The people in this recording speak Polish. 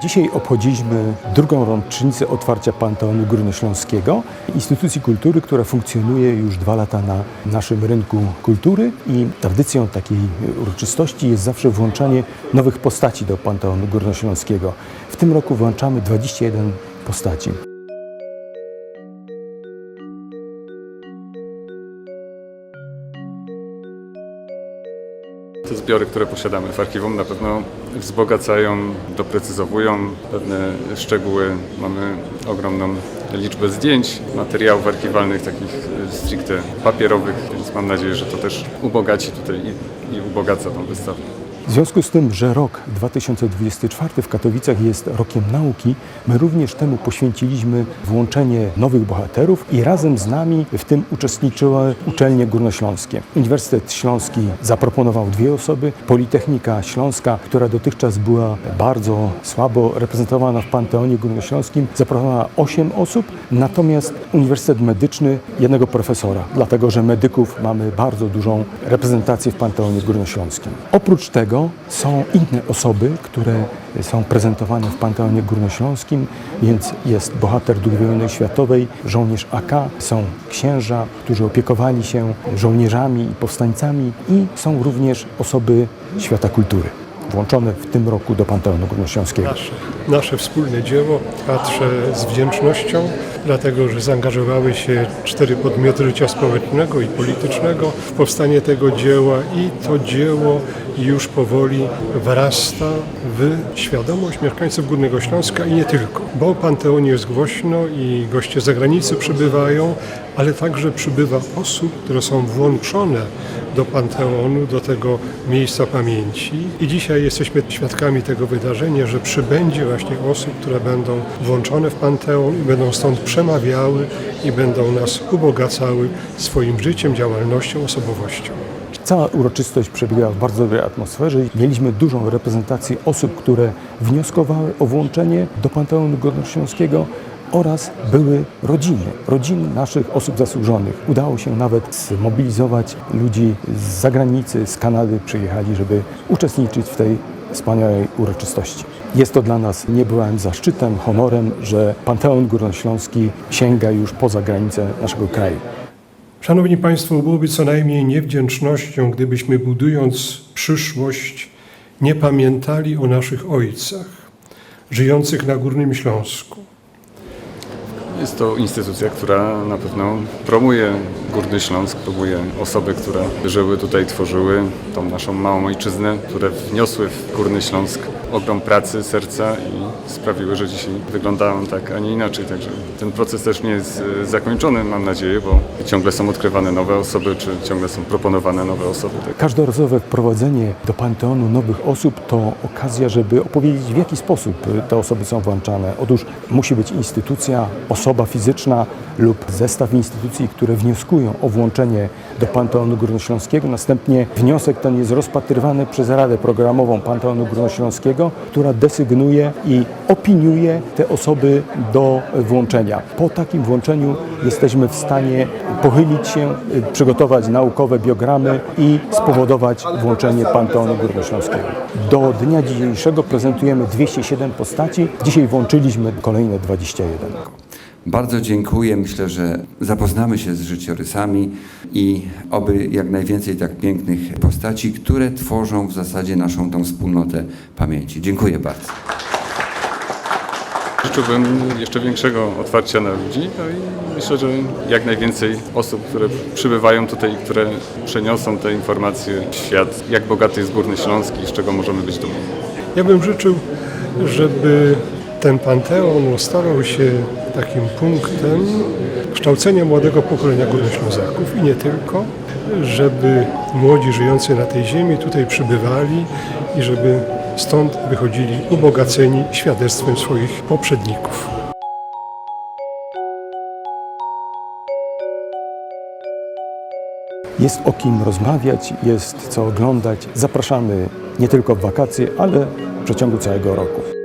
Dzisiaj obchodziliśmy drugą rocznicę otwarcia Panteonu Górnośląskiego, instytucji kultury, która funkcjonuje już dwa lata na naszym rynku kultury i tradycją takiej uroczystości jest zawsze włączanie nowych postaci do Panteonu Górnośląskiego. W tym roku włączamy 21 postaci. Te zbiory, które posiadamy w archiwum na pewno wzbogacają, doprecyzowują pewne szczegóły. Mamy ogromną liczbę zdjęć, materiałów archiwalnych, takich e, stricte papierowych, więc mam nadzieję, że to też ubogaci tutaj i, i ubogaca tą wystawę. W związku z tym, że rok 2024 w Katowicach jest rokiem nauki, my również temu poświęciliśmy włączenie nowych bohaterów i razem z nami w tym uczestniczyły uczelnie górnośląskie. Uniwersytet Śląski zaproponował dwie osoby, Politechnika Śląska, która dotychczas była bardzo słabo reprezentowana w Panteonie Górnośląskim, zaproponowała osiem osób, natomiast Uniwersytet Medyczny jednego profesora, dlatego że medyków mamy bardzo dużą reprezentację w Panteonie Górnośląskim. Oprócz tego są inne osoby, które są prezentowane w Panteonie Górnośląskim, więc jest bohater II wojny światowej, żołnierz AK, są księża, którzy opiekowali się żołnierzami i powstańcami i są również osoby świata kultury włączone w tym roku do Panteonu Górnośląskiego. nasze, nasze wspólne dzieło. Patrzę z wdzięcznością, dlatego że zaangażowały się cztery podmioty życia społecznego i politycznego w powstanie tego dzieła i to dzieło już powoli wrasta w świadomość mieszkańców Górnego Śląska i nie tylko. Bo o Panteonie jest głośno i goście z zagranicy przybywają, ale także przybywa osób, które są włączone do Panteonu, do tego miejsca pamięci. I dzisiaj jesteśmy świadkami tego wydarzenia, że przybędzie właśnie osób, które będą włączone w Panteon i będą stąd przemawiały i będą nas ubogacały swoim życiem, działalnością, osobowością. Cała uroczystość przebiegała w bardzo dobrej atmosferze. Mieliśmy dużą reprezentację osób, które wnioskowały o włączenie do Panteonu Górnośląskiego oraz były rodziny, rodziny naszych osób zasłużonych. Udało się nawet zmobilizować ludzi z zagranicy, z Kanady przyjechali, żeby uczestniczyć w tej wspaniałej uroczystości. Jest to dla nas niebywałym zaszczytem, honorem, że Panteon Górnośląski sięga już poza granice naszego kraju. Szanowni Państwo, byłoby co najmniej niewdzięcznością, gdybyśmy budując przyszłość nie pamiętali o naszych ojcach żyjących na Górnym Śląsku. Jest to instytucja, która na pewno promuje Górny Śląsk, promuje osoby, które żyły tutaj, tworzyły tą naszą małą ojczyznę, które wniosły w Górny Śląsk ogrom pracy, serca i sprawiły, że dzisiaj wyglądają tak, a nie inaczej. Także ten proces też nie jest e, zakończony, mam nadzieję, bo ciągle są odkrywane nowe osoby, czy ciągle są proponowane nowe osoby. Tak. Każdorazowe wprowadzenie do Panteonu nowych osób to okazja, żeby opowiedzieć w jaki sposób te osoby są włączane. Otóż musi być instytucja, osoba fizyczna lub zestaw instytucji, które wnioskują o włączenie do Panteonu Górnośląskiego. Następnie wniosek ten jest rozpatrywany przez Radę Programową Panteonu Górnośląskiego, która desygnuje i opiniuje te osoby do włączenia. Po takim włączeniu jesteśmy w stanie pochylić się, przygotować naukowe biogramy i spowodować włączenie Panteonu Górnośląskiego. Do dnia dzisiejszego prezentujemy 207 postaci. Dzisiaj włączyliśmy kolejne 21. Bardzo dziękuję. Myślę, że zapoznamy się z życiorysami i oby jak najwięcej tak pięknych postaci, które tworzą w zasadzie naszą tą wspólnotę pamięci. Dziękuję bardzo. Życzyłbym jeszcze większego otwarcia na ludzi no i myślę, że jak najwięcej osób, które przybywają tutaj, które przeniosą te informacje w świat, jak bogaty jest Górny Śląsk i z czego możemy być dumni. Ja bym życzył, żeby ten Panteon stawał się takim punktem kształcenia młodego pokolenia Górnoślązaków i nie tylko, żeby młodzi żyjący na tej ziemi tutaj przybywali i żeby stąd wychodzili ubogaceni świadectwem swoich poprzedników. Jest o kim rozmawiać, jest co oglądać. Zapraszamy nie tylko w wakacje, ale w przeciągu całego roku.